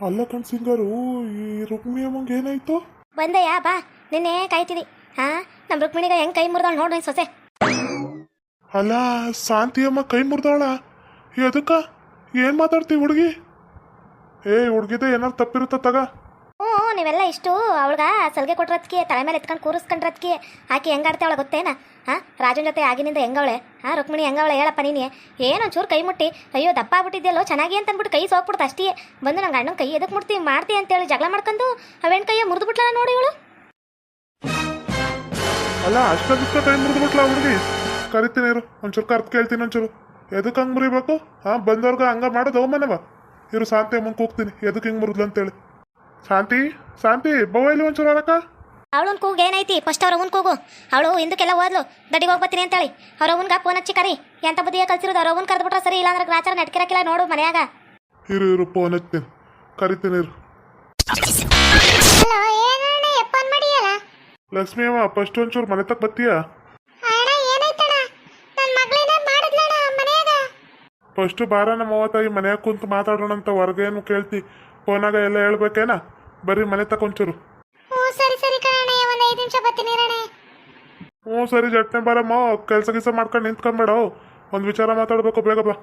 ಅಲ್ಲ ಕಣ್ ಸಿಂಗರು ಈ ರುಕ್ಮಿ ಅಮ್ಮಂಗೆ ಏನಾಯ್ತು? ಬಂದಯ್ಯ ಬಾ. ನಿನ್ನೆ ಕಾಯ್ತಿದಿ ಹಾ ನಮ್ಮ ರುಕ್ಮಿಣಿಗ ಹೆಂಗ್ ಕೈ ಮುರ್ದಾಳ ನೋಡ್ ನಿನ್ ಸೊಸೆ. ಅಲ್ಲ ಶಾಂತಿ ಅಮ್ಮ ಕೈ ಮುರ್ದಾಳ? ಎದಕ್ಕ? ಏನು ಮಾತಾಡ್ತಿ ಹುಡುಗಿ? ಏ ಹುಡುಗಿದ ಏನಾರು ತಪ್ಪಿರುತ್ತ ತಗ? ನೀವೆಲ್ಲ ಇಷ್ಟು ಅವಳ್ಗ ಸಲಿಗೆ ಕೊಟ್ರದ್ಕೆ ತಲೆ ಮೇಲೆ ಎತ್ಕೊಂಡು ಕೂರಿಸ್ಕೊಂಡ್ರದ್ಕೆ ಆಕಿ ಹೆಂಗಾಡ್ತಾವಳ ಗೊತ್ತೇನ? ಹಾಂ? ರಾಜನ ಜೊತೆ ಆಗಿನಿಂದ ಹೆಂಗವಳೆ? ಹಾಂ, ರುಕ್ಮಿಣಿ ಹೆಂಗವಳೆ ಹೇಳಪ್ಪ ನೀನು? ಏನೋ ಒಂಚೂರು ಕೈ ಮುಟ್ಟಿ. ಅಯ್ಯೋ, ದಪ್ಪ ಆಗ್ಬಿಟ್ಟಿದ್ಯಲ್ಲೋ, ಚೆನ್ನಾಗಿ ಅಂತ ಅಂದ್ಬಿಟ್ಟು ಕೈ ಸೋಗ್ಬಿಡ್ತು ಅಷ್ಟೇ. ಬಂದು ನಂಗೆ ಅಣ್ಣನ ಕೈ ಎದಕ್ಕೆ ಮುಡ್ತೀವಿ ಮಾಡ್ತಿ ಅಂತೇಳಿ ಜಗಳ ಮಾಡ್ಕೊಂಡು ಅವೇನ್ ಕೈಯ ಮುರಿದು ಬಿಟ್ಲಲ್ಲ ನೋಡಿ ಇವಳು? ಅಲ್ಲ ಅಷ್ಟೊಂದಿಷ್ಟ ಕೈ ಮುರಿದ್ಬಿಟ್ಲ ಹುಡುಗಿ? ಕರಿತೀನಿ ಇರು, ಒಂಚೂರು ಕರ್ತ್ ಕೇಳ್ತೀನಿ ಒಂಚೂರು. ಎದಕ್ಕೆ ಹಂಗೆ ಮುರಿಬೇಕು? ಹಾಂ ಬಂದವ್ರಿಗೆ ಹಂಗೆ ಮಾಡೋದು ಮನೆವ ಇರು, ಶಾಂತಿ ಮುಂದೆ ಕೂಗ್ತೀನಿ. ಎದಕ್ಕೆ ಹಿಂಗೆ ಮುರಿದ್ಲು ಅಂತೇಳಿ. ಶಾಂತಿ ಶಾಂತಿ ಬವ ಇಲ್ಲಿ ಒಂಚೂರು ಹೊರಕ ಅವಳನ್ ಕೂಗು ಏನೈತಿ? ಫಸ್ಟ್ ಅವ್ರ ಅವನ್ ಕೂಗು. ಅವಳು ಹಿಂದಕ್ಕೆಲ್ಲ ಓದ್ಲು. ದಡ್ಡಿಗೆ ಹೋಗ್ಬತ್ತೀನಿ ಅಂತೇಳಿ. ಅವ್ರ ಅವನ್ಗ ಫೋನ್ ಹಚ್ಚಿ ಕರಿ. ಎಂತ ಬುದ್ಧಿಯ ಕಲ್ಸಿರೋದು ಅವ್ರ ಅವನ್ ಕರೆದ್ಬಿಟ್ರೆ ಸರಿ ಇಲ್ಲ ಅಂದ್ರೆ ಗ್ರಾಚಾರ ನೆಟ್ಕಿರಕ್ಕಿಲ್ಲ ನೋಡು ಮನ್ಯಾಗ. ಇರು ಇರು ಫೋನ್ ಹಚ್ತೀನಿ. ಕರಿತೀನಿ ಇರು. ಹಲೋ ಏನಣ್ಣ ಫೋನ್ ಮಾಡಿಯಲ್ಲ? ಲಕ್ಷ್ಮಿ ಅವ ಫಸ್ಟ್ ಒಂಚೂರು ಮನೆ ತಕ್ಕ ಬತ್ತೀಯಾ? ಫಸ್ಟು ಬಾರ ನಮ್ಮ ಅವತ್ತಾಗಿ ಮನ್ಯಾಗ ಕುಂತು ಮಾತಾಡೋಣ ಅಂತ ಹೊರಗೇನು ಕೇಳ್ತಿ? ಫೋನಾಗ ಎಲ್ಲ ಹೇಳ್ಬೇಕೇನ? ಬರ್ರಿ ಮನೆ ತಕೊಂಚೂರು ಹ್ಞೂ ಸರಿ ಸರಿ ಕಣಣ್ಣ ಒಂದು ಐದು ನಿಮಿಷ ಬರ್ತೀನಿ ಅಣ್ಣ ಹ್ಞೂ ಸರಿ ಜಟ್ನೆ ಬಾರಮ್ಮ ಕೆಲಸ ಗಿಸ ಮಾಡ್ಕೊಂಡು ನಿಂತ್ಕೊಂಬೇಡ ಒಂದು ವಿಚಾರ ಮಾತಾಡ್ಬೇಕು ಬೇಗ ಬಾ.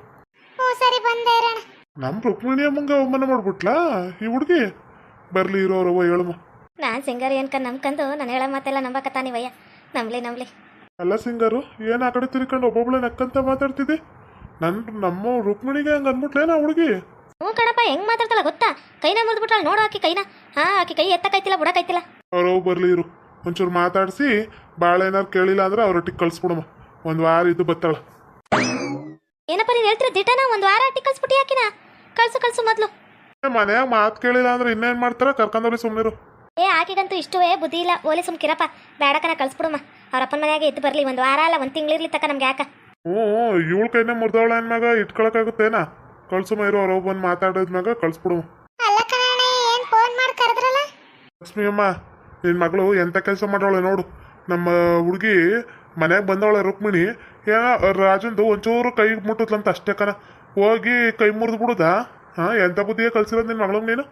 ಹ್ಞೂ ಸರಿ ಬಂದೆ ನಮ್ಮ ರುಕ್ಮಿಣಿ ಅಮ್ಮಂಗೆ ಅವಮಾನ ಮಾಡ್ಬಿಟ್ಲಾ? ಈ ಹುಡುಗಿ? ಬರ್ಲಿ ಇರೋರವ್ವ ಹೇಳಮ್ಮ ನಾನು ಸಿಂಗರ್ ಏನ್ಕ ನಂಬ್ಕಂದು ನಾನು ಹೇಳೋ ಮಾತೆಲ್ಲ ನಂಬಕತ್ತಾನಿ ವಯ್ಯ ನಂಬ್ಲಿ ನಂಬ್ಲಿ. ಅಲ್ಲ ಸಿಂಗರು ಏನು ಆ ಕಡೆ ತಿರ್ಕೊಂಡು ಒಬ್ಬೊಬ್ಳೆ ನಕ್ಕಂತ ಮಾತಾಡ್ತಿದ್ದೆ? ನನ್ನ ನಮ್ಮ ರುಕ್ಮಿಣಿಗೆ ಹಂಗ ಅನ್ಬಿಟ್ಲೇನ ಹುಡುಗಿ. ಹ್ಞೂ ಕಣಪ್ಪ ಹೆಂಗ್ ಮಾತಾಡ್ತಾಳ ಗೊತ್ತಾ? ಕೈನ ಮುರಿದ್ಬಿಟ್ಟಾಳ ನೋಡು ಆಕಿ ಕೈನ. ಹಾ ಆಕಿ ಕೈ ಎತ್ತಕೈತಿಲ್ಲ ಬುಡಕೈತಿಲ್ಲ. ಅವ್ರು ಬರ್ಲಿ ಇರು. ಒಂಚೂರು ಮಾತಾಡಿಸಿ ಬಾಳೆ ಏನಾರು ಕೇಳಿಲ್ಲ ಅಂದ್ರೆ ಅವ್ರೊಟ್ಟಿಗೆ ಕಳ್ಸ್ಬಿಡಮ್ಮ. ಒಂದು ವಾರ ಇದು ಬತ್ತಾಳ. ಏನಪ್ಪ ನೀನು ಹೇಳ್ತೀರ ದಿಟನ? ಒಂದು ವಾರ ಅಟ್ಟಿ ಕಳ್ಸ್ಬಿಟ್ಟಿ ಆಕಿನ? ಕಳ್ಸು ಕಳ್ಸು ಮೊದಲು. ಮನೆಯಾಗ ಮಾತು ಕೇಳಿಲ್ಲ ಅಂದ್ರೆ ಇನ್ನೇನು ಮಾಡ್ತಾರ? ಕರ್ಕೊಂಡವ್ರಿ ಸುಮ್ಮನಿರು ಏ ಆಕಿಗಂತೂ ಇಷ್ಟುವೇ ಬುದ್ಧಿ ಇಲ್ಲ. ಓಲಿ ಸುಮ್ಕಿರಪ್ಪ. ಬೇಡಕನ ಕಳ್ಸ್ಬಿಡಮ್ಮ. ಅವ್ರ ಅಪ್ಪನ ಮನೆಯಾಗ ಎದ್ದು ಬರಲಿ. ಒಂದು ವಾರ ಅಲ್ಲ ಒಂದು ತಿಂಗಳಿರ್ಲಿ ತಕ್ಕ ನಮ್ಗೆ ಯಾಕ? ಹ್ಞೂ ಇವಳ ಕೈನೇ ಮುರಿದವಳ ಮಗ? ಇಟ್ಕೊಳಕಾಗುತ್ತೇನಾ ಕಳ್ಸುಮ ಇರೋ ಅವ್ರವ್ ಬಂದು ಮಗ ಕಳ್ಸ್ಬಿಡು. ಅಲ್ಲ ಕಣ ಏನು ಫೋನ್ ಮಾಡಿ ಕರೆದ್ರಲ್ಲ? ಲಕ್ಷ್ಮಿ ಅಮ್ಮ ನಿನ್ ಮಗಳು ಎಂಥ ಕೆಲಸ ಮಾಡೋಳೆ ನೋಡು. ನಮ್ಮ ಹುಡುಗಿ ಮನ್ಯಾಗ ಬಂದವಳೆ ರುಕ್ಮಿಣಿ. ಏನ ರಾಜಂದು ಒಂಚೂರು ಕೈ ಮುಟ್ಟುತ್ತಂತ ಅಷ್ಟೇ ಕಣ. ಹೋಗಿ ಕೈ ಮುರಿದು ಬಿಡುದಾ? ಹಾಂ ಎಂಥ ಬುದ್ಧಿಗೆ ನಿನ್ ನಿನ್ನ ಮಗಳಿಗೆ ನೀನು?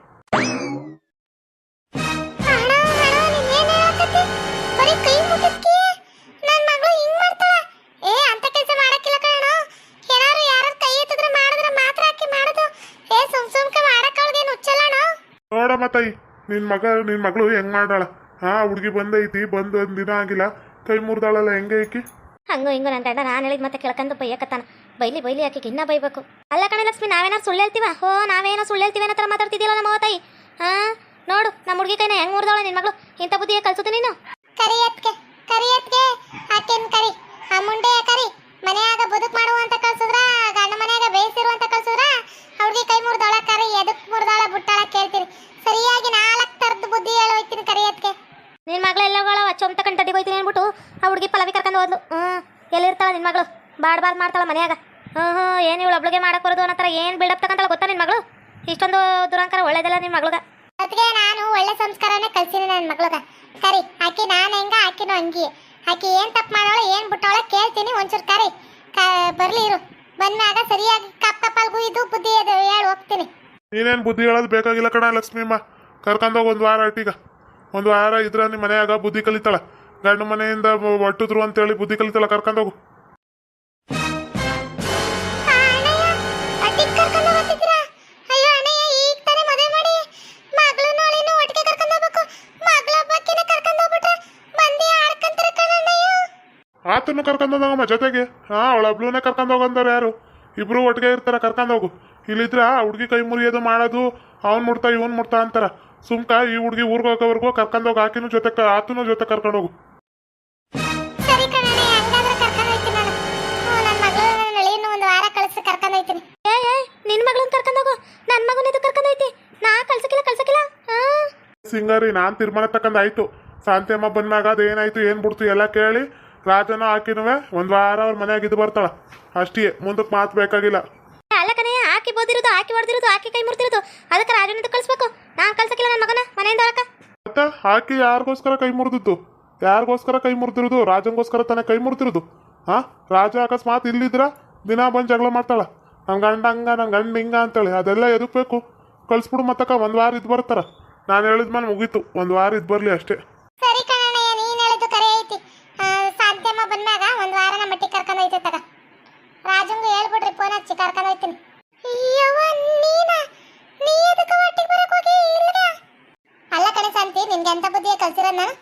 ನೋಡಮ್ಮ ತಾಯಿ ನಿನ್ನ ಮಗ ನಿನ್ನ ಮಗಳು ಹೆಂಗ್ ಮಾಡಾಳ ಹಾ ಹುಡುಗಿ ಬಂದೈತಿ, ಬಂದು ಒಂದ್ ದಿನ ಆಗಿಲ್ಲ. ಕೈ ಮುರಿದಾಳಲ್ಲ, ಹೆಂಗೆ ಐಕಿ ಹಂಗು ಹಿಂಗು ನನ್ ಗಂಡ ನಾನು ಹೇಳಿದ್ ಮತ್ತೆ ಕೆಳಕಂದು ಬೈಯಕತ್ತಾನ. ಬೈಲಿ ಬೈಲಿ ಆಕೆಗೆ, ಇನ್ನ ಬೈಬೇಕು. ಅಲ್ಲ ಕಣೆ ಲಕ್ಷ್ಮಿ, ನಾವೇನಾರ ಸುಳ್ಳು ಹೇಳ್ತೀವ? ಹೋ ನಾವೇನೋ ಸುಳ್ಳು ಹೇಳ್ತೀವಿ ಮಾತಾಡ್ತಿದ್ದಿಲ್ಲ ನಮ್ಮ ತಾಯಿ? ಹಾ ನೋಡು, ನಮ್ಮ ಹುಡುಗಿ ಕೈನ ಹೆಂಗ್ ಮುರ್ದಾಳ ನಿನ್ನ ಮಗಳು? ಇಂಥ ಬುದ್ಧಿಯ ಕಲ್ಸುತ್ತೆ ನೀನು ಕರಿಯತ್ಗೆ ಕರಿಯತ್ಗೆ ಆಕೆನ್ ಕರಿ ಆ ಮುಂಡೆ ಕರಿ ಮನ್ಯಾಗ ಬದುಕ್ ಮಾಡುವಂತ ಕಳ್ಸುದ್ರ ಗಂಡ ಮನ್ಯಾಗ ಬೇಯಿಸಿರುವಂತ ಕಳ್ಸುದ್ರ ಅವ್ರಿಗೆ ಕೈ ಮುರಿದೊಳ ಕರಿ ಎದಕ್ ಮುರಿದಾಳ ಬುಟ್ಟಾಳ ಕೇಳ್ತೀನಿ ಸರಿಯಾಗಿ ನಾಲ್ಕು ತರದ್ ಬುದ್ಧಿ ಹೇಳಿ ಹೋಯ್ತೀನಿ ಕರಿಯತ್ಗೆ ನಿನ್ನ ಮಗಳು ಎಲ್ಲಗಳ ಚೊಂತ ಕಂಟಡಿ ಹೋಯ್ತೀನಿ ಅಂದ್ಬಿಟ್ಟು ಆ ಹುಡುಗಿ ಪಲವಿ ಕರ್ಕೊಂಡು ಹೋದ್ಲು ಹ್ಞೂ ಎಲ್ಲಿರ್ತಾಳ ನಿನ್ನ ಮಗಳು? ಬಾಡ್ ಬಾಡ್ ಮಾಡ್ತಾಳ ಮನ್ಯಾಗ. ಹ್ಞೂ ಹ್ಞೂ ಏನು ಇವಳು ಒಬ್ಳಿಗೆ ಮಾಡಕ್ ಬರೋದು ಅನ್ನೋ ಥರ ಏನು ಬಿಲ್ಡಪ್ ತಗೊಂತಾಳ ಗೊತ್ತಾ ನಿನ್ನ ಮಗಳು? ಇಷ್ಟೊಂದು ದುರಂಕಾರ ಒಳ್ಳೇದಲ್ಲ ನಿನ್ನ ಮಗಳಿಗೆ. ಅದಕ್ಕೆ ನಾನು ಒಳ್ಳೆ ಸಂಸ್ಕಾರನೇ ಕಲ್ಸಿನಿ ನನ್ನ ಮಗಳಗ. ಕರಿ ಆಕಿ ನಾನು ಹೆಂಗ ಆಕಿನೂ ಹಂಗಿ. ಆಕಿ ಏನು ತಪ್ಪು ಮಾಡೋಳ ಏನು ಬಿಟ್ಟವಳ ಕೇಳ್ತೀನಿ ಒಂಚೂರು ಕರಿ. ಕ- ಬರ್ಲಿ ಇರು. ಬಂದಾಗ ಸರಿಯಾಗಿ ಕಪ್ ಕಪ್ಪಲ್ಗೂ ಇದು ಬುದ್ಧಿ ಅದು ಹೇಳಿ ಹೋಗ್ತೀನಿ ನೀನೇನು ಬುದ್ಧಿ ಹೇಳೋದು ಬೇಕಾಗಿಲ್ಲ ಕಣ ಲಕ್ಷ್ಮೀಮ್ಮ. ಕರ್ಕೊಂಡೋಗಿ ಒಂದು ವಾರ ಅಟ್ಟಿಗ ಒಂದು ವಾರ ಇದ್ರ ನಿಮ್ಮ ಮನೆಯಾಗ ಬುದ್ಧಿ ಕಲಿತಾಳ. ಗಂಡ ಮನೆಯಿಂದ ಒಟ್ಟಿದ್ರು ಅಂತೇಳಿ ಬುದ್ಧಿ ಕಲಿತಲ್ಲ ಕರ್ಕೊಂಡೋಗು ಹೋಗು. ಆತನು ಕರ್ಕೊಂಡೋಗಮ್ಮ ಜೊತೆಗೆ. ಹಾಂ ಅವಳ ಒಬ್ಳನ್ನೇ ಕರ್ಕೊಂಡೋಗಂದಾರ ಯಾರು? ಇಬ್ರು ಒಟ್ಟಿಗೆ ಇರ್ತಾರ ಕರ್ಕೊಂಡೋಗು ಇಲ್ಲಿದ್ರ ಆ ಹುಡುಗಿ ಕೈ ಮುರಿಯೋದು ಮಾಡೋದು ಅವ್ನು ಮುಡ್ತಾ ಇವನ್ ಮುಡ್ತಾ ಅಂತಾರ. ಸುಮ್ಕ ಈ ಹುಡುಗಿ ಊರ್ಗೆ ಹೋಗೋವರೆಗೂ ಕರ್ಕೊಂಡೋಗಿ ಆಕಿನೂ ಜೊತೆ ಆತನೂ ಆತನು ಜೊತೆ ಕರ್ಕೊಂಡೋಗು ನಿನ್ನ ಮಗಳನ್ನ ಕರ್ಕೊಂಡೋಗು ನನ್ನ ಮಗನ ಇದು ಕರ್ಕೊಂಡೈತಿ ನಾ ಕಳ್ಸಕ್ಕಿಲ್ಲ ಕಳ್ಸಕ್ಕಿಲ್ಲ. ಹಾಂ ಸಿಂಗಾರಿ ನಾನು ತೀರ್ಮಾನ ತಕ್ಕಂದ್ ಆಯ್ತು. ಶಾಂತಿಯಮ್ಮ ಬಂದಾಗ ಅದೇನಾಯ್ತು ಏನ್ ಬಿಡ್ತು ಎಲ್ಲ ಕೇಳಿ ರಾಜನ ಹಾಕಿನುವೆ ಒಂದ್ ವಾರ ಅವ್ರ ಮನೆಯಾಗ ಇದು ಬರ್ತಾಳ. ಅಷ್ಟೇ ಮುಂದಕ್ಕೆ ಮಾತು ಬೇಕಾಗಿಲ್ಲ. ಅಲ್ಲ ಕಣೆ ಹಾಕಿ ಬೋದಿರೋದು ಹಾಕಿ ಹೊಡೆದಿರೋದು ಹಾಕಿ ಕೈ ಮುರ್ತಿರೋದು ಅದಕ್ಕೆ ರಾಜನಿಂದ ಕಳಿಸ್ಬೇಕು. ನಾ ಕಳ್ಸಕ್ಕಿಲ್ಲ ನನ್ನ ಮಗನ ಮನೆಯಿಂದ ಹೊರಕ. ಮತ್ತೆ ಹಾಕಿ ಯಾರಿಗೋಸ್ಕರ ಕೈ ಮುರಿದಿದ್ದು? ಯಾರಿಗೋಸ್ಕರ ಕೈ ಮುರಿದಿರೋದು? ರಾಜನ್ಗೋಸ್ಕರ ತಾನೇ ಕೈ ಮುರಿದಿರೋದು? ಹಾ ರಾಜ ಅಕಸ್ಮಾತ್ ಇಲ್ಲಿದ್ರ? ದಿನ ಬಂದು ಜಗಳ ಮಾಡ್ತಾಳ. ನನ್ನ ಗಂಡ ಹಂಗ ನನ್ನ ಗಂಡ ಹಿಂಗ ಅಂತೇಳಿ. ಅದೆಲ್ಲ ಎದಕ್ಕೆ ಬೇಕು? ಕಳಿಸ್ಬಿಡು ಮತ್ತಕ್ಕ, ಒಂದು ವಾರ ಇದು ಬರ್ತಾರ. ನಾನು ಹೇಳಿದ ಮೇಲೆ ಮುಗೀತು. ಒಂದು ವಾರ ಇದು ಬರಲಿ ಅಷ್ಟೇ. ಸರಿ ಕಣಣ್ಣ ನೀನು ಹೇಳಿದ್ದು ಕರೆ ಐತಿ. ಸಾಧ್ಯಮ್ಮ ಬಂದಾಗ ಒಂದು ವಾರ ನಮ್ಮ ಮಟ್ಟಿಗೆ ಕರ್ಕೊಂಡು ಹೋಯ್ತೆ ತಗ. ರಾಜಂಗು ಹೇಳ್ಬಿಡ್ರಿ ಫೋನ್ ಹಚ್ಚಿ ಕರ್ಕೊಂಡು ಹೋಯ್ತೀನಿ? ಅಲ್ಲ ಕಣೆ ಶಾಂತಿ, ನಿನ್ಗೆ ಎಂತ ಬುದ್ಧಿಯೇ ಕಲ್ಸಿರೋದ್ ನಾನು?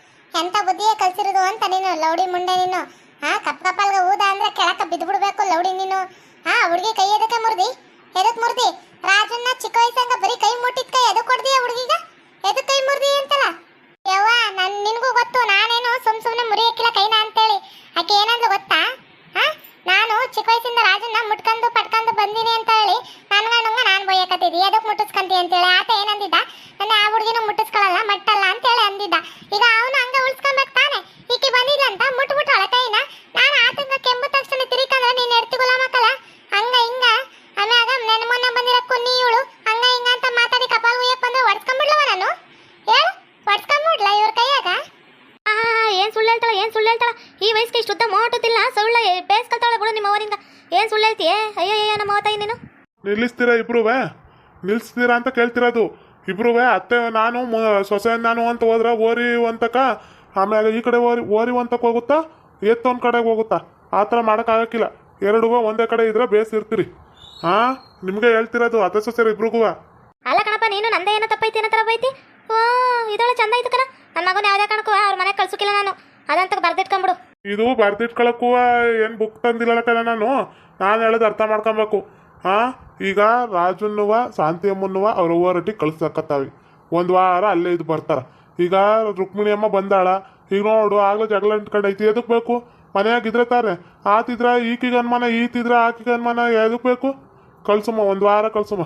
ಎಂತ ಬುದ್ಧಿಯೇ ಕಲ್ಸಿರೋದು ಅಂತ ನೀನು, ಲೌಡಿ ಮುಂಡೆ ನೀನು. ಹಾ ಕಪ್ಪ ಕಪ್ಪಲ್ಗೆ ಊದ ಅಂದ್ರೆ ಕೆಳಕ ಬಿದ್ದು ಬಿಡ್ಬೇಕು ಲೌಡಿ ನೀನು. ಹಾ, ಹುಡುಗಿ ಕೈ ಎದಕ್ಕೆ ಮುರ್ದಿ? ಎದಕ್ ಮುರ್ದಿ? ರಾಜನ್ನ ಚಿಕ್ಕ ವಯಸ್ಸಂಗ ಬರೀ ಕೈ ಮುಟ್ಟಿದ ಕೈ ಎದಕ್ ಕೊಡ್ದಿ ಹುಡುಗಿಗ? ಎದಕ್ ಕೈ ಮುರ್ದಿ ಅಂತಲ್ಲ ಯವ್ವ ನನ್ ನಿನ್ಗೂ ಗೊತ್ತು ನಾನೇನು ಸುಮ್ ಸುಮ್ನೆ ಮುರಿಯಕ್ಕಿಲ್ಲ ಕೈನ ಅಂತೇಳಿ ಆಕೆ ಏನಂದ್ಲು ಗೊತ್ತಾ ಹಾ ನಾನು ಚಿಕ್ಕ ವಯಸ್ಸಿಂದ ರಾಜನ್ನ ಮುಟ್ಕೊಂಡು ಪಟ್ಕೊಂಡು ಬಂದೀನಿ ಅಂತ ಹೇಳಿ ನನ್ಗಣ್ಣಂಗ ನಾನ್ ಬೊಯ್ಯಕತ್ತಿದ್ದಿ ಎದಕ್ ಮುಟ್ಟಿಸ್ಕಂತಿ ಅಂತೇಳಿ ಆತ ಏನಂದಿದ್ದ ನನ್ನ ಆ ಹುಡುಗಿನ ಮುಟ್ಟಿಸ್ಕೊಳಲ್ಲ ಮಟ್ಟಲ್ಲ ಅಂತೇಳಿ ಅಂದಿದ್ದ ಈಗ ಅವನು ಹಂಗ ಉಳ್ಸ್ಕೊಂಬೇಕು ತಾನೆ ಈಕೆ ಬಂದಿಲ್ಲ ಅಂತ ಮುಟ್ಬಿಟ್ಟಾಳ ಕೈನ ನಾನು ಆತಂಕ ಕೆಂಬು ತಕ್ಷಣ ತಿರಿಕಂದ್ರೆ ನೀನ್ ಎಡ್ತಿ ಗುಲಾಮಕ್ಕಲ್ಲ ಹಂಗ ಹಿಂಗ ಆಮ್ಯಾಗ ನನ್ನ ಮೊನ್ನೆ ಬಂದಿರೋ ಕುನ್ನಿ ಇವಳು ಹಂಗ ಹಿಂಗ ಅಂತ ಮಾತಾಡಿ ಕಪಾಲ್ ಉಯ್ಯಕ್ ಬಂದ್ರೆ ಹೊಡ್ಸ್ಕೊಂಡ್ಬಿಡ್ಲವ ನಾನು ಹೇಳು ಹೊಡ್ಸ್ಕೊಂಡ್ಬಿಡ್ಲ ಇವ್ರ ಕೈಯಾಗ ಆ ಏನು ಸುಳ್ಳು ಹೇಳ್ತಾಳ ಏನು ಸುಳ್ಳು ಹೇಳ್ತಾಳ ಈ ವಯಸ್ಸಿಗೆ ಇಷ್ಟು ಉದ್ದ ಮೋಟುತ್ತಿಲ್ಲ ಸುಳ್ಳ ಅವರಿಂದ ಏನು ಸುಳ್ಳು ಹೇಳ್ತೀಯೇ ಅಯ್ಯೋ ಅಯ್ಯೋ ನಮ್ಮ ತಾಯಿ ನೀನು? ನಿಲ್ಲಿಸ್ತೀರಾ ಇಬ್ರುವೆ? ನಿಲ್ಲಿಸ್ತೀರಾ ಅಂತ ಕೇಳ್ತಿರೋದು. ಇಬ್ರುವೆ ಅತ್ತೆ ನಾನು ಸೊಸೆ ನಾನು ಅಂತ ಹೋದ್ರೆ ಓರಿ ಒಂತಕ ಆಮೇಲೆ ಈ ಕಡೆ ಓರಿ ಓರಿ ಅಂತಕ್ಕೆ ಹೋಗುತ್ತಾ? ಎತ್ತೊಂದು ಕಡೆಗೆ ಹೋಗುತ್ತಾ? ಆ ಥರ ಮಾಡೋಕ್ಕಾಗಕ್ಕಿಲ್ಲ ಎರಡೂ ಒಂದೇ ಕಡೆ ಇದ್ರೆ ಬೇಸಿರ್ತೀರಿ ಹಾ ನಿಮಗೆ ಹೇಳ್ತಿರೋದು ಅತ್ತೆ ಸೊಸೆ ಇಬ್ರಿಗೂ ಅಲ್ಲ ಕಣಪ್ಪ ನೀನು ನಂದೇ ಏನೋ ತಪ್ಪೈತಿ ಏನೋ ಥರ ಬೈತಿ? ಓ ಇದೊಳ ಚಂದ ಆಯ್ತು ಕಣ. ನನ್ನ ಮಗನ ಯಾವುದೇ ಕಣಕ್ಕೂ ಅವ್ರ ಮನೆಗೆ ಕಳ್ಸೋಕಿಲ್ಲ ನಾನು. ಅದಂತ ಬರ್ದಿಟ್ಕೊಂಬಿಡು. ಇದು ಬರ್ದಿಟ್ಕೊಳಕ್ಕೂ ಏನು ಬುಕ್ ತಂದಿಲ್ಲ ಕಣ ನಾನು. ನಾನು ಹೇಳೋದು ಅರ್ಥ ಮಾಡ್ಕೊಬೇಕು. ಹಾಂ ಈಗ ರಾಜುನ್ನುವ, ಶಾಂತಿಯಮ್ಮನ್ನುವ ಅವ್ರ ಓವರಟ್ಟಿ ಕಳ್ಸಕತ್ತಾವಿ. ಒಂದು ವಾರ ಅಲ್ಲೇ ಇದು ಬರ್ತಾರ. ಈಗ ರುಕ್ಮಿಣಿ ಅಮ್ಮ ಬಂದಾಳ. ಈಗ ನೋಡು, ಆಗ್ಲೇ ಜಗಳ ಅಂಟ್ಕೊಂಡು ಐತಿ ಎದಕ್ಕೆ ಬೇಕು? ಮನೆಯಾಗ ಇದ್ರೆ ತಾರೆ ಆತಿದ್ರ ಈಕಿಗೆ ಅನುಮಾನ ಈತಿದ್ರ ಆಕಿಗೆ ಅನುಮಾನ ಎದಕ್ಕೆ ಬೇಕು? ಕಳ್ಸುಮ್ಮ ಒಂದು ವಾರ ಕಳ್ಸುಮ್ಮ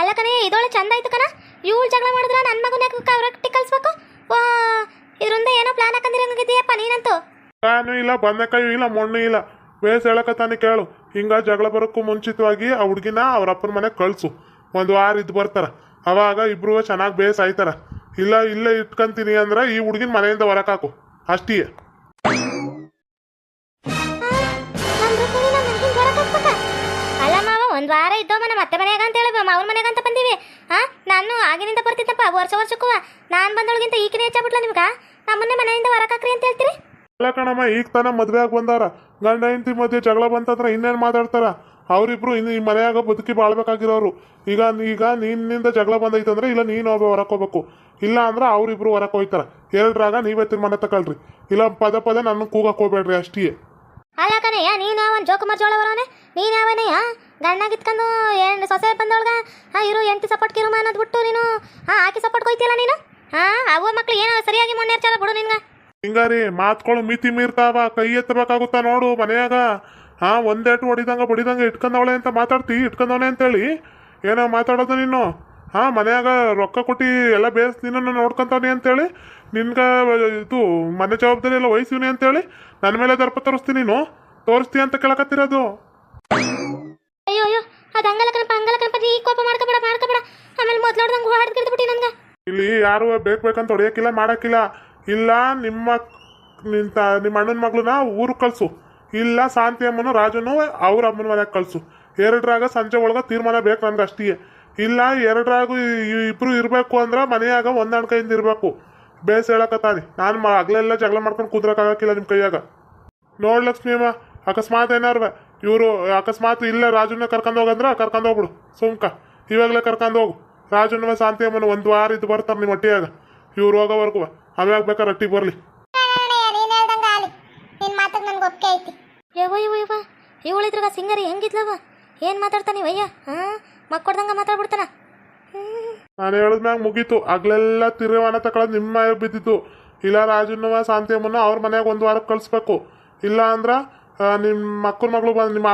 ಅಲ್ಲ ಕಣೆ ಇದೊಳ ಚಂದ ಆಯ್ತು ಕಣ. ಇವಳು ಜಗಳ ಮಾಡಿದ್ರ ನನ್ನ ಮಗನ ಅವ್ರೊಟ್ಟಿಗೆ ಕಳಿಸ್ಬೇಕು? ಇದರಿಂದ ಏನೋ ಪ್ಲಾನ್ ಹಾಕೊಂಡಿರಂಗಿದೆಯಪ್ಪ ನೀನಂತೂ. ನಾನು ಇಲ್ಲ, ಬಂದಕಾಯಿ ಇಲ್ಲ, ಮಣ್ಣು ಇಲ್ಲ. ಬೇಸ್ ಹೇಳಕತ್ತಾನೆ ಕೇಳು. ಹಿಂಗ ಜಗಳ ಬರೋಕ್ಕೂ ಮುಂಚಿತವಾಗಿ ಆ ಹುಡುಗಿನ ಅವ್ರ ಅಪ್ಪನ ಮನೆಗೆ ಕಳಿಸು. ಒಂದು ವಾರ ಇದ್ದು ಬರ್ತಾರ. ಅವಾಗ ಇಬ್ರು ಚೆನ್ನಾಗಿ ಬೇಸ್ ಆಯ್ತಾರ. ಇಲ್ಲ, ಇಲ್ಲೇ ಇಟ್ಕೊಂತೀನಿ ಅಂದ್ರೆ ಈ ಹುಡುಗಿನ ಮನೆಯಿಂದ ಹೊರಕಾಕು ಅಷ್ಟೇ ಒಂದ್ ವಾರ ಇದ್ದೋ ಮನೆ ಮತ್ತೆ ಮನೆಯಾಗ ಅಂತ ಹೇಳಿ ಮಾವನ ಮನೆಯಾಗ ಅಂತ ಬಂದೀವಿ. ಹಾ ನಾನು ಆಗಿನಿಂದ ಬರ್ತಿದ್ದಪ್ಪ. ವರ್ಷ ವರ್ಷಕ್ಕೂ ನಾನ್ ಬಂದೊಳಗಿಂತ ಈಗಿನ ಹೆಚ್ಚಾಗ್ಬಿಟ್ಲ ನಿಮ್ಗ? ನಮ್ಮನ್ನೇ ಮನೆಯಿಂದ ಹೊರಕಾಕ್ರಿ ಅಂತ ಹೇಳ್ತೀರಿ? ಅಲ್ಲ ಕಣಮ್ಮ, ಈಗ ತಾನೇ ಮದ್ವೆ ಆಗಿ ಬಂದಾರ. ಗಂಡ ಹೆಂಡತಿ ಮಧ್ಯೆ ಜಗಳ ಬಂತಂದ್ರೆ ಇನ್ನೇನು ಮಾತಾಡ್ತಾರ? ಅವರಿಬ್ರು ಇನ್ನು ಈ ಮನೆಯಾಗ ಬದುಕಿ ಬಾಳ್ಬೇಕಾಗಿರೋರು. ಈಗ ಈಗ ನಿನ್ನಿಂದ ಜಗಳ ಬಂದೈತಂದ್ರೆ ಇಲ್ಲ ನೀನು ಒಬ್ಬ ಹೊರಕೋಬೇಕು ಇಲ್ಲ ಅಂದ್ರೆ ಅವರಿಬ್ರು ಹೊರಕ್ ಹೋಯ್ತಾರ. ಎರಡ್ರಾಗ ನೀವೇ ತೀರ್ಮಾನ ತಗೊಳ್ರಿ ಇಲ್ಲ ಪದ ಪದ ನನ್ನ ಕೂಗಕ್ಕೆ ಹೋಗ್ಬೇಡ್ರಿ ಅಷ್ಟೇ ಅಲ್ಲ ಕಣಯ್ಯ, ನೀನ್ ಅವನ್ ಜೋಕುಮಾರ್ ಜೋಳ ಬರೋನೆ ನೀನ್ ಯಾವನಯ್ಯ? ಗಂಡಾಗ ಇತ್ಕೊಂಡು ಸೊಸೆ ಬಂದೊಳಗ ಹಾ, ಇರು ಎಂಟಿ ಸಪೋರ್ಟ್ ಕಿರುಮ ಅನ್ನೋದು ಬಿಟ್ಟು ನೀನು, ಹಾ, ಆಕೆ ಸಪೋರ್ಟ್ ಕೊಯ್ತಿಲ್ಲ ನೀನು? ಹಾ, ಅವ್ವ ಮಕ್ಳು ಏನೋ ಸರಿಯಾಗಿ ಮೊನ್ನೆರ್ಚಾರ ಬಿಡು ನಿನ್ಗ. ಹಿಂಗಾರಿ ಮಾತ್ಗಳು ಮಿತಿ ಮೀರ್ತಾವ ಕೈ ಎತ್ತಬೇಕಾಗುತ್ತಾ ನೋಡು ಮನೆಯಾಗ. ಹಾ ಒಂದೇಟು ಹೊಡಿದಂಗ ಬಡಿದಂಗ ಇಟ್ಕೊಂಡವಳೆ ಅಂತ ಮಾತಾಡ್ತಿ ಇಟ್ಕೊಂಡವಳೆ ಅಂತೇಳಿ. ಏನೋ ಮಾತಾಡೋದು ನೀನು? ಹಾ ಮನೆಯಾಗ ರೊಕ್ಕ ಕೊಟ್ಟು ಎಲ್ಲ ಬೇಸ್ ನಿನ್ನನ್ನು ನೋಡ್ಕೊಂತವನಿ ಅಂತೇಳಿ. ನಿನ್ಗ ಇದು ಮನೆ ಜವಾಬ್ದಾರಿ ಎಲ್ಲ ವಹಿಸಿವ್ನಿ ಅಂತೇಳಿ. ನನ್ನ ಮೇಲೆ ದರ್ಪ ತೋರಿಸ್ತೀನಿ ನೀನು. ತೋರಿಸ್ತಿ ಅಂತ ಕೇಳಕತ್ತಿರೋದು. ಅಯ್ಯೋ ಅಯ್ಯೋ ಅದು ಹಂಗಲ್ಲ ಕಣಪ್ಪ ಹಂಗಲ್ಲ ಕಣಪ್ಪ ನೀ ಕೋಪ ಮಾಡ್ಕೊಬೇಡ ಮಾಡ್ಕೊಬೇಡ. ಆಮೇಲೆ ಮೊದ್ಲೋಡ್ದಂಗೆ ನಂಗೆ ಇಲ್ಲಿ ಯಾರು ಬೇಕು ಬೇಕಂತ ಹೊಡಿಯೋಕ್ಕಿಲ್ಲ ಮಾಡೋಕ್ಕಿಲ್ಲ ಇಲ್ಲ, ನಿಮ್ಮ ನಿಂತ, ನಿಮ್ಮ ಅಣ್ಣನ ಮಗಳನ್ನ ಊರಿಗೆ ಕಳಿಸು. ಇಲ್ಲ, ಶಾಂತಿ ಅಮ್ಮನು ರಾಜನು ಅವ್ರ ಅಮ್ಮನ ಮನೆಗೆ ಕಳಿಸು. ಎರಡರಾಗ ಸಂಜೆ ಒಳಗೆ ತೀರ್ಮಾನ ಬೇಕು ನನ್ಗೆ ಅಷ್ಟೇ ಇಲ್ಲ, ಎರಡರಾಗು ಇಬ್ರು ಇರಬೇಕು ಅಂದ್ರೆ ಮನೆಯಾಗ ಹೊಂದಾಣಿಕೆಯಿಂದ ಇರಬೇಕು. ಬೇಸ್ ಹೇಳಕತ್ತಾನೆ. ನಾನು ಮ ಹಗ್ಲೆಲ್ಲ ಜಗಳ ಮಾಡ್ಕೊಂಡು ಕುದ್ರಕ್ಕಾಗಕ್ಕಿಲ್ಲ ನಿಮ್ಮ ಕೈಯಾಗ. ನೋಡಿ ಲಕ್ಷ್ಮೀ ಅಮ್ಮ, ಅಕಸ್ಮಾತ್ ಏನಾರು ಇವರು ಅಕಸ್ಮಾತ್ ಇಲ್ಲ ರಾಜನ್ನ ಕರ್ಕೊಂಡು ಹೋಗಂದ್ರೆ ಕರ್ಕೊಂಡು ಹೋಗ್ಬಿಡು. ಸುಮ್ಕ. ಇವಾಗಲೇ ಕರ್ಕೊಂಡು ಹೋಗು. ರಾಜನ ಶಾಂತಿ ಅಮ್ಮನ ಒಂದು ವಾರ ಇದು ಬರ್ತಾರೆ ನಿಮ್ಮ ಹೊಟ್ಟೆಯಾಗ. ಇವ್ರು ಹೋಗೋವರೆಗೂ ಅವಾಗ ಬೇಕಾದ್ರೆ ರಟ್ಟಿಗೆ ಬರಲಿ. ಬರ್ಲಿ ನೀನ್ ಹೇಳ್ದಂಗ ಆಲಿ ನಿನ್ ಮಾತಿಗೆ ನನ್ಗೆ ಒಪ್ಪಿಗೆ ಐತಿ. ಯವ್ವ ಯವ್ವ ಯವ್ವ. ಇವಳಿದ್ರಾಗ ಸಿಂಗರಿ ಹೆಂಗಿದ್ಲವ ಏನು ಮಾತಾಡ್ತಾನೆ ಅಯ್ಯ? ಹಾಂ? ಮಕ್ಕೊಡ್ದಂಗೆ ಮಾತಾಡ್ಬಿಡ್ತಾನ? ನಾನು ನಾನು ಹೇಳಿದ್ಮ್ಯಾಗ ಮುಗೀತು. ಅಗ್ಲೆಲ್ಲ ತಿರುವಾನ ತಕೊಳ್ಳೋದು ನಿಮ್ಮ ಬಿದ್ದಿತ್ತು ಇಲ್ಲ ರಾಜುನವ ಶಾಂತಿಯಮ್ಮನ ಅವ್ರ ಮನೆಯಾಗ ಒಂದು ವಾರಕ್ಕೆ ಕಳಿಸ್ಬೇಕು. ಇಲ್ಲ ಅಂದ್ರೆ ನಿಮ್ಮ ಮಕ್ಕಳ ಮಗಳು ಬಂದು ನಿಮ್ಮ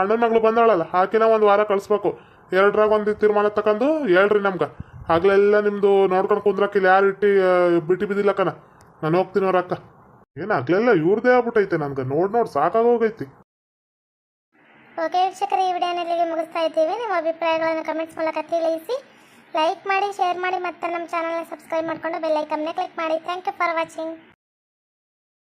ಅಣ್ಣನ ಮಗಳು ಬಂದಾಳಲ್ಲ ಆಕಿನ ಒಂದು ವಾರ ಕಳಿಸ್ಬೇಕು. ಎರಡ್ರಾಗ ಒಂದು ತೀರ್ಮಾನ ತಕೊಂಡು ಹೇಳ್ರಿ ನಮ್ಗೆ. ಆಗ್ಲೆಲ್ಲ ನಿಮ್ಮದು ನೋಡ್ಕೊಂಡು ಕುಂದ್ರಕ್ಕಿಲ್ಲ ಯಾರು ಇಟ್ಟು ಬಿಟ್ಟು ಬಿದ್ದಿಲ್ಲ ಕಣ. ನಾನು ಹೋಗ್ತೀನಿ ಅವ್ರ ಅಕ್ಕ. ಏನು ಆಗ್ಲೆಲ್ಲ ಇವ್ರದೇ ಆಗ್ಬಿಟ್ಟೈತೆ ನನ್ಗೆ. ನೋಡಿ ನೋಡಿ ಸಾಕಾಗೋಗೈತಿ. ಓಕೆ ವೀಕ್ಷಕರ, ಈ ವಿಡಿಯೋನಲ್ಲಿ ಮುಗಿಸ್ತಾ ಇದ್ದೀವಿ. ನಿಮ್ಮ ಅಭಿಪ್ರಾಯಗಳನ್ನು ಕಮೆಂಟ್ಸ್ ಮೂಲಕ ತಿಳಿಸಿ. ಲೈಕ್ ಮಾಡಿ ಶೇರ್ ಮಾಡಿ ಮತ್ತೆ ನಮ್ಮ ಚಾನಲ್ನ ಸಬ್ಸ್ಕ್ರೈಬ್ ಮಾಡಿಕೊಂಡು ಬೆಲ್ ಐಕನ್ನ ಕ್ಲಿಕ್ ಮಾಡಿ. Thank you for watching